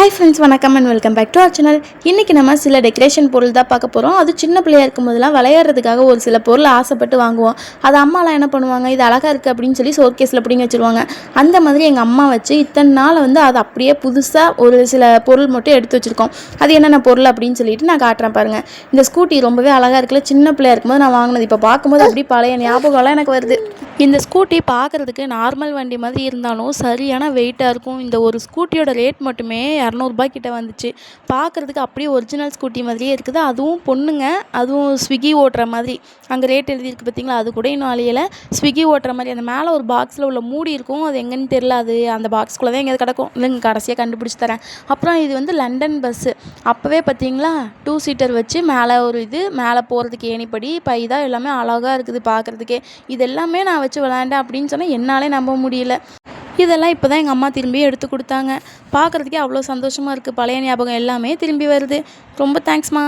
Hi friends வணக்கம் and welcome back to our channel இன்றைக்கி நம்ம சில டெக்கரேஷன் பொருள் தான் பார்க்க போகிறோம் அது சின்ன பிள்ளையா இருக்கும் போதெல்லாம் விளையாடுறதுக்காக ஒரு சில பொருள் ஆசைப்பட்டு வாங்குவோம். அது அம்மாலாம் என்ன பண்ணுவாங்க? இது அழகாக இருக்குது அப்படின்னு சொல்லி சோர் கேஸில் வச்சுருவாங்க. அந்த மாதிரி எங்கள் அம்மா வச்சு இத்தனை நாள் வந்து அது அப்படியே புதுசாக ஒரு சில பொருள் மட்டும் எடுத்து வச்சுருக்கோம். அது என்னென்ன பொருள் அப்படின்னு சொல்லிட்டு நான் காட்டுறேன் பாருங்கள் இந்த ஸ்கூட்டி ரொம்பவே அழகாக இருக்குல்ல? சின்ன பிள்ளையா இருக்கும்போது நான் வாங்கினது. இப்போ பார்க்கும்போது அப்படியே பழைய ஞாபகம்லாம் எனக்கு வருது. இந்த ஸ்கூட்டி பார்க்குறதுக்கு நார்மல் வண்டி மாதிரி இருந்தாலும் சரியான வெயிட்டாக இருக்கும். இந்த ஒரு ஸ்கூட்டியோட ரேட் மட்டுமே இரநூறுபா கிட்ட வந்துச்சு. பார்க்குறதுக்கு அப்படியே ஒரிஜினல் ஸ்கூட்டி மாதிரியே இருக்குது. அதுவும் பொண்ணுங்க அதுவும் ஸ்விக்கி ஓட்டுற மாதிரி. அங்கே ரேட் எழுதியிருக்கு பார்த்தீங்களா? அது கூட இன்னும் அழியலை. ஸ்விக்கி ஓட்டுற மாதிரி. அந்த மேலே ஒரு பாக்ஸில் உள்ள மூடி இருக்கும். அது எங்கன்னு தெரில அது அந்த பாக்ஸ்குள்ளே தான் எங்கேயாவது கிடக்கும். இல்லைங்க கடைசியாக கண்டுபிடிச்சி தரேன். அப்புறம் இது வந்து லண்டன் பஸ்ஸு அப்போவே பார்த்தீங்களா? டூ சீட்டர் வச்சு மேலே ஒரு இது மேலே போகிறதுக்கு ஏணிப்படி பைதா எல்லாமே அழகாக இருக்குது பார்க்குறதுக்கே இது எல்லாமே நான் வச்சு விளாண்டேன் அப்படின்னு சொன்னால் என்னாலே நம்ப முடியல. இதெல்லாம் இப்போ தான் எங்கள் அம்மா திரும்பி எடுத்து கொடுத்தாங்க. பார்க்குறதுக்கே அவ்வளோ சந்தோஷமாக இருக்குது பழைய ஞாபகம் எல்லாமே திரும்பி வருது. ரொம்ப தேங்க்ஸ்மா